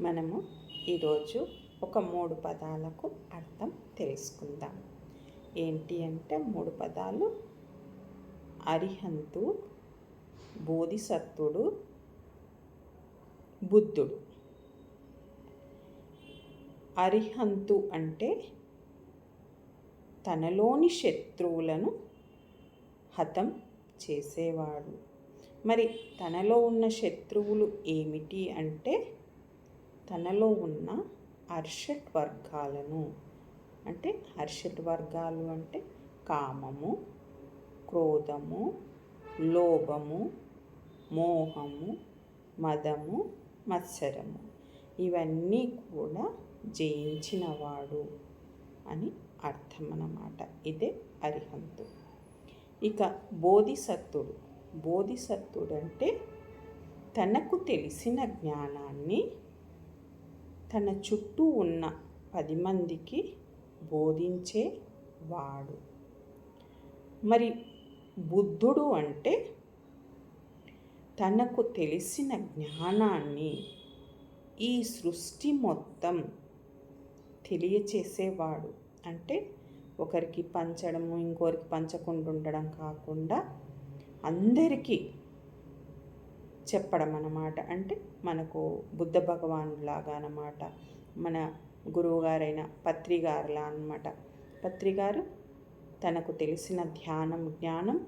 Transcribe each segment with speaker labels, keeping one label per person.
Speaker 1: మనము ఈరోజు ఒక మూడు పదాలకు అర్థం తెలుసుకుందాం. ఏంటి అంటే మూడు పదాలు? అరిహంతు బోధిసత్వుడు బుద్ధుడు. అరిహంతు అంటే తనలోని శత్రువులను హతం చేసేవాడు. మరి తనలో ఉన్న శత్రువులు ఏమిటి అంటే తనలో ఉన్న హర్షట్ వర్గాలను. అంటే హర్షట్ వర్గాలు అంటే కామము క్రోధము లోభము మోహము మదము మత్సరము. ఇవన్నీ కూడా జయించినవాడు అని అర్థం అన్నమాట ఇదే అరిహంతు. ఇక బోధిసత్తుడు. బోధిసత్తుడు అంటే తనకు తెలిసిన జ్ఞానాన్ని తన చుట్టూ ఉన్న పది మందికి బోధించే వాడు. మరి బుద్ధుడు అంటే తనకు తెలిసిన జ్ఞానాన్ని ఈ సృష్టి మొత్తం తెలియచేసేవాడు. అంటే ఒకరికి పంచడము ఇంకొకరికి పంచకుండా ఉండడం కాకుండా అందరికీ చెప్పడం అన్నమాట అంటే మనకు బుద్ధ భగవానులాగా అన్నమాట. మన గురువుగారైన పత్రిగారులా అనమాట పత్రిగారు తనకు తెలిసిన ధ్యానం జ్ఞానం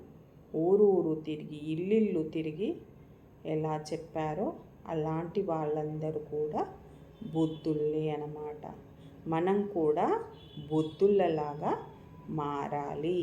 Speaker 1: ఊరు ఊరు తిరిగి ఇల్లిల్లు తిరిగి ఎలా చెప్పారో అలాంటి వాళ్ళందరూ కూడా బుద్ధుల్లే అన్నమాట. మనం కూడా బుద్ధులలాగా మారాలి.